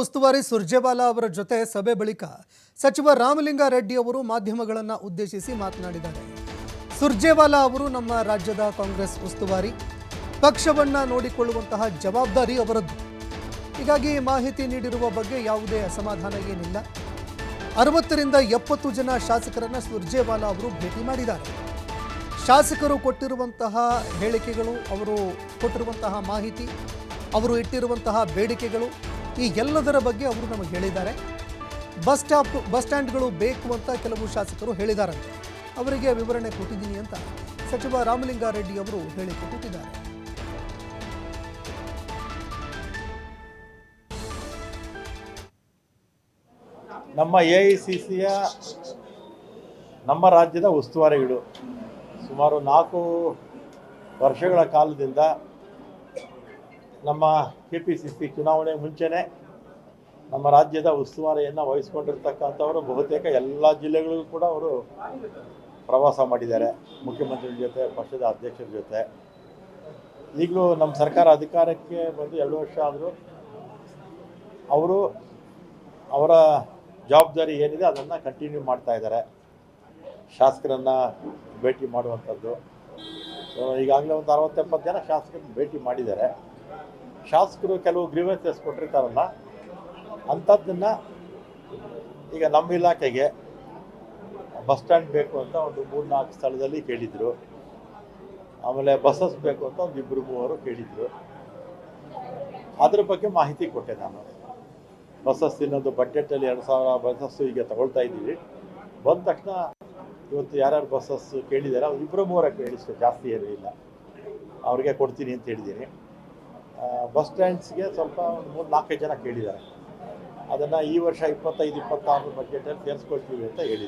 ಉಸ್ತುವಾರಿ ಸುರ್ಜೇವಾಲಾ ಅವರ ಜೊತೆ ಸಭೆ ಬಳಿಕ ಸಚಿವ ರಾಮಲಿಂಗಾರೆಡ್ಡಿ ಅವರು ಮಾಧ್ಯಮಗಳನ್ನು ಉದ್ದೇಶಿಸಿ ಮಾತನಾಡಿದ್ದಾರೆ. ಸುರ್ಜೇವಾಲಾ ಅವರು ನಮ್ಮ ರಾಜ್ಯದ ಕಾಂಗ್ರೆಸ್ ಉಸ್ತುವಾರಿ. ಪಕ್ಷವನ್ನ ನೋಡಿಕೊಳ್ಳುವಂತಹ ಜವಾಬ್ದಾರಿ ಅವರದ್ದು. ಹೀಗಾಗಿ ಮಾಹಿತಿ ನೀಡಿರುವ ಬಗ್ಗೆ ಯಾವುದೇ ಅಸಮಾಧಾನ ಏನಿಲ್ಲ. ಅರವತ್ತರಿಂದ ಎಪ್ಪತ್ತು ಜನ ಶಾಸಕರನ್ನ ಸುರ್ಜೇವಾಲಾ ಅವರು ಭೇಟಿ ಮಾಡಿದ್ದಾರೆ. ಶಾಸಕರು ಕೊಟ್ಟಿರುವಂತಹ ಹೇಳಿಕೆಗಳು, ಅವರು ಕೊಟ್ಟಿರುವಂತಹ ಮಾಹಿತಿ, ಅವರು ಇಟ್ಟಿರುವಂತಹ ಬೇಡಿಕೆಗಳು ಈ ಎಲ್ಲದರ ಬಗ್ಗೆ ಅವರು ನಮಗೆ ಹೇಳಿದ್ದಾರೆ. ಬಸ್ ಸ್ಟಾಪ್, ಬಸ್ ಸ್ಟ್ಯಾಂಡ್ಗಳು ಬೇಕು ಅಂತ ಕೆಲವು ಶಾಸಕರು ಹೇಳಿದಾರಂತೆ. ಅವರಿಗೆ ವಿವರಣೆ ಕೊಟ್ಟಿದ್ದೀನಿ ಅಂತ ಸಚಿವ ರಾಮಲಿಂಗಾರೆಡ್ಡಿ ಅವರು ಹೇಳಿಕೊಟ್ಟಿದ್ದಾರೆ ನಮ್ಮ ಎ ಐ ಸಿ ಸಿಯ ನಮ್ಮ ರಾಜ್ಯದ ಉಸ್ತುವಾರಿಗಳು ಸುಮಾರು ನಾಲ್ಕು ವರ್ಷಗಳ ಕಾಲದಿಂದ ನಮ್ಮ ಕೆ ಪಿ ಸಿ ಸಿ ಚುನಾವಣೆ ಮುಂಚೆನೇ ನಮ್ಮ ರಾಜ್ಯದ ಉಸ್ತುವಾರಿಯನ್ನು ವಹಿಸ್ಕೊಂಡಿರ್ತಕ್ಕಂಥವರು ಬಹುತೇಕ ಎಲ್ಲ ಜಿಲ್ಲೆಗಳಿಗೂ ಕೂಡ ಅವರು ಪ್ರವಾಸ ಮಾಡಿದ್ದಾರೆ. ಮುಖ್ಯಮಂತ್ರಿಗಳ ಜೊತೆ, ಪಕ್ಷದ ಅಧ್ಯಕ್ಷರ ಜೊತೆ. ಈಗಲೂ ನಮ್ಮ ಸರ್ಕಾರ ಅಧಿಕಾರಕ್ಕೆ ಬಂದು ಎರಡು ವರ್ಷ ಆದರೂ ಅವರು ಅವರ ಜವಾಬ್ದಾರಿ ಏನಿದೆ ಅದನ್ನು ಕಂಟಿನ್ಯೂ ಮಾಡ್ತಾ ಇದ್ದಾರೆ. ಶಾಸಕರನ್ನು ಭೇಟಿ ಮಾಡುವಂಥದ್ದು. ಈಗಾಗಲೇ ಒಂದು ಅರವತ್ತೆಪ್ಪತ್ತು ಜನ ಶಾಸಕರನ್ನ ಭೇಟಿ ಮಾಡಿದ್ದಾರೆ. ಶಾಸಕರು ಕೆಲವು ಗ್ರೀವೆನ್ಸಸ್ ಕೊಟ್ಟಿರ್ತಾರಲ್ಲ, ಅಂಥದ್ದನ್ನು ಈಗ ನಮ್ಮ ಇಲಾಖೆಗೆ ಬಸ್ ಸ್ಟ್ಯಾಂಡ್ ಬೇಕು ಅಂತ ಒಂದು ಮೂರು ನಾಲ್ಕು ಸ್ಥಳದಲ್ಲಿ ಕೇಳಿದರು. ಆಮೇಲೆ ಬಸ್ಸಸ್ ಬೇಕು ಅಂತ ಒಂದು ಇಬ್ಬರು ಮೂವರು ಕೇಳಿದರು. ಅದ್ರ ಬಗ್ಗೆ ಮಾಹಿತಿ ಕೊಟ್ಟೆ ನಾನು. ಬಸ್ಸಸ್ ಇನ್ನೊಂದು ಬಡ್ಜೆಟಲ್ಲಿ ಎರಡು ಸಾವಿರ ಬಸ್ಸಸ್ಸು ಈಗ ತಗೊಳ್ತಾ ಇದ್ದೀವಿ. ಬಂದ ತಕ್ಷಣ ಇವತ್ತು ಯಾರ್ಯಾರು ಬಸ್ಸಸ್ ಕೇಳಿದ್ದಾರೆ ಅವ್ರು ಇಬ್ಬರು ಮೂವರ ಕೇಳಿಷ್ಟು ಜಾಸ್ತಿ ಏನೂ ಇಲ್ಲ. ಅವ್ರಿಗೆ ಕೊಡ್ತೀನಿ ಅಂತ ಹೇಳಿದ್ದೀನಿ. ಬಸ್ ಸ್ಟ್ಯಾಂಡ್ಸ್ಗೆ ಸ್ವಲ್ಪ ಒಂದು ಮೂರು ನಾಲ್ಕೈದು ಜನ ಕೇಳಿದ್ದಾರೆ. ಅದನ್ನು ಈ ವರ್ಷ ಇಪ್ಪತ್ತೈದು, ಇಪ್ಪತ್ತಾರು ಬಜೆಟಲ್ಲಿ ಸೇರಿಸ್ಕೊಳ್ತೀವಿ ಅಂತ ಹೇಳಿದ್ದೀನಿ